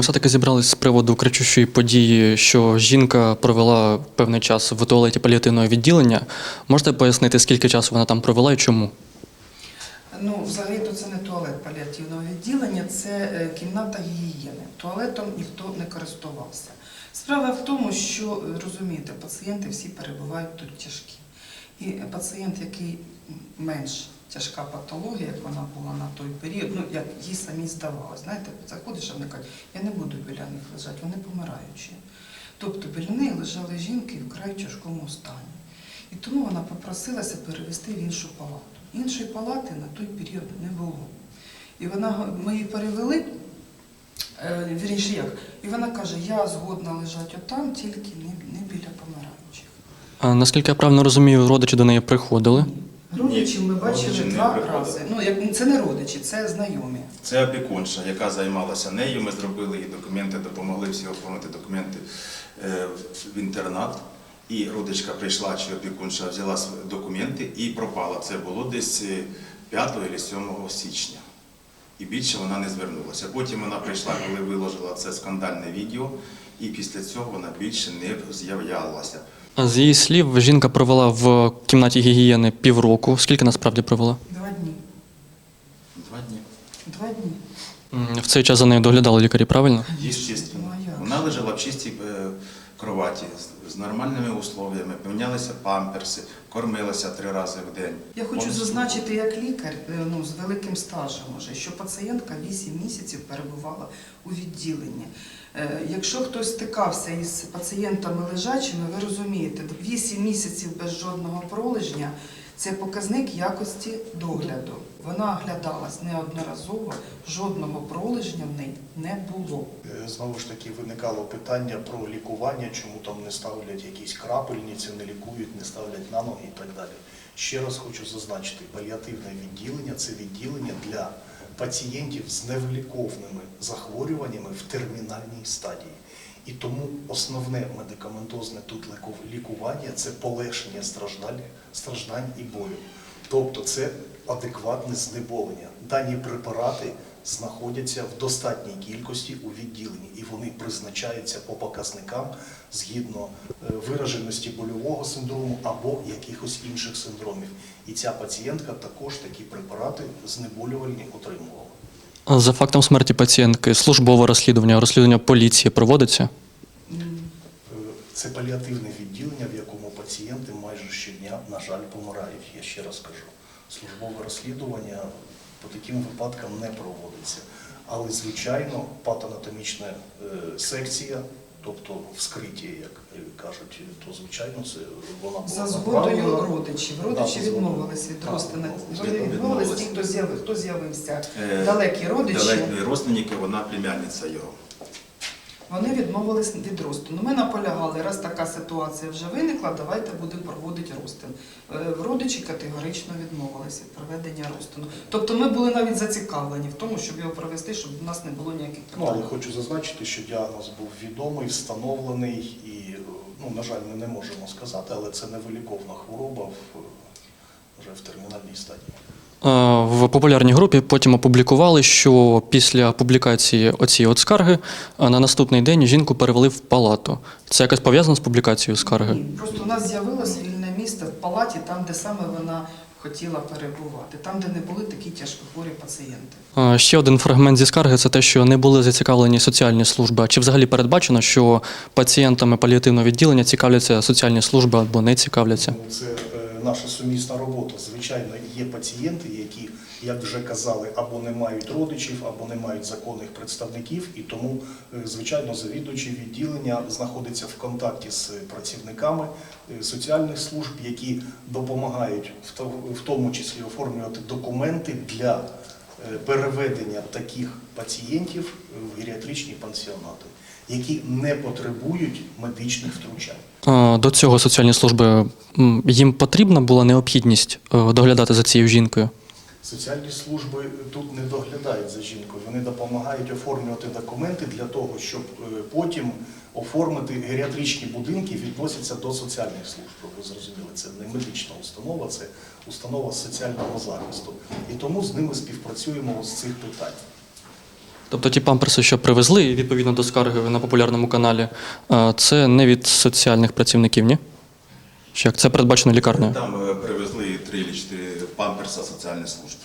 ми все-таки зібрались з приводу кричущої події, що жінка провела певний час в туалеті паліативного відділення. Можете пояснити, скільки часу вона там провела і чому? Ну, взагалі-то це не туалет паліативного відділення, це е, кімната гігієни. Туалетом ніхто не користувався. Справа в тому, що е, розумієте, пацієнти всі перебувають тут тяжкі. І пацієнт, який менш тяжка патологія, як вона була на той період, ну як їй самі здавалось, знаєте, заходиш, а вони кажуть, я не буду біля них лежати, вони помираючі. Тобто біля неї лежали жінки в край тяжкому стані. І тому вона попросилася перевести в іншу палату. Іншої палати на той період не було. І вона, ми її перевели, е, вірніше як, і вона каже, я згодна лежати отам, тільки не, не біля помираючих. А, наскільки я правильно розумію, родичі до неї приходили. Родичів ми бачили родичі не два приходили. рази. Ну, як, це не родичі, це знайомі. Це опікунша, яка займалася нею. Ми зробили їй документи, допомогли всі оформити документи е, в інтернат. І родичка прийшла, чи опікунша взяла документи і пропала. Це було десь е, 5 або 7 січня. І більше вона не звернулася. Потім вона прийшла, коли виложила це скандальне відео, і після цього вона більше не з'являлася. А З її слів, жінка провела в кімнаті гігієни півроку. Скільки насправді провела? Два дні. Два дні. Два дні. В цей час за нею доглядали лікарі, правильно? Естественно. Ну? Вона лежала в чистій е, кроваті з, нормальними условиями, помінялися памперси, кормилася три рази в день. Я хочу Повністю. зазначити як лікар е, ну, з великим стажем, уже, що пацієнтка 8 місяців перебувала у відділенні. Е, Якщо хтось стикався із пацієнтами лежачими, ви розумієте, 8 місяців без жодного пролежня це показник якості догляду. Вона оглядалась неодноразово, жодного пролежня в неї не було. Е, Знову ж таки виникало питання про лікування, чому там не ставлять якісь крапельниці, не лікують, не ставлять на ноги і так далі. Ще раз хочу зазначити, паліативне відділення це відділення для пацієнтів з невиліковними захворюваннями в термінальній стадії. І тому основне медикаментозне тут ліку- лікування це полегшення страждань, страждань і болю. Тобто це адекватне знеболення. Дані препарати знаходяться в достатній кількості у відділенні, і вони призначаються по показникам згідно е, вираженості больового синдрому або якихось інших синдромів. І ця пацієнтка також такі препарати знеболювальні отримувала. За фактом смерті пацієнтки, службове розслідування, розслідування поліції проводиться. Це паліативне відділення, в якому пацієнти майже щодня, на жаль, помирають. Я ще раз кажу, службове розслідування по таким випадкам не проводиться. Але, звичайно, патанатомічна е, секція, тобто вскриття, як е, кажуть, то звичайно це вона була За згодою родичів. Родичі відмовились від Так, розтину. Вони відмовились Відмовились. ті, хто з'явив, хто з'явився. Е, Далекі родичі. Далекі родственники, вона племянниця його. Вони відмовились від розтину. Ми наполягали, раз така ситуація вже виникла, давайте будемо проводити розтин. Е, Родичі категорично відмовилися від проведення розтину. Тобто ми були навіть зацікавлені в тому, щоб його провести, щоб у нас не було ніяких Ну, але хочу зазначити, що діагноз був відомий, встановлений і, ну, на жаль, ми не можемо сказати, але це невиліковна хвороба в, вже в термінальній стадії. Е, В популярній групі потім опублікували, що після публікації оцієї от скарги е, на наступний день жінку перевели в палату. Це якось пов'язано з публікацією скарги? Ні, Просто у нас з'явилось вільне місце в палаті, там, де саме вона хотіла перебувати, там, де не були такі тяжкохворі пацієнти. Е, Ще один фрагмент зі скарги це те, що не були зацікавлені соціальні служби. А Чи взагалі передбачено, що пацієнтами паліативного відділення цікавляться соціальні служби або не цікавляться? Ну, Це наша сумісна робота. Звичайно, є пацієнти, які, як вже казали, або не мають родичів, або не мають законних представників, і тому, е, звичайно, завідувачі відділення знаходяться в контакті з працівниками е, соціальних служб, які допомагають в тому числі оформлювати документи для переведення таких пацієнтів в геріатричні пансіонати, які не потребують медичних втручань. Е, До цього соціальні служби їм потрібна була необхідність е, доглядати за цією жінкою. Соціальні служби тут не доглядають за жінкою. Вони допомагають оформлювати документи для того, щоб е, потім оформити геріатричні будинки, відносяться до соціальних служб. Ви зрозуміли, це не медична установа, це установа соціального захисту. І тому з ними співпрацюємо з цих питань. Тобто ті памперси, що привезли, відповідно до скарги на популярному каналі, е, це не від соціальних працівників, ні? Чи як це передбачено лікарнею? Там е, привезли три чи чотири памперса соціальної служби.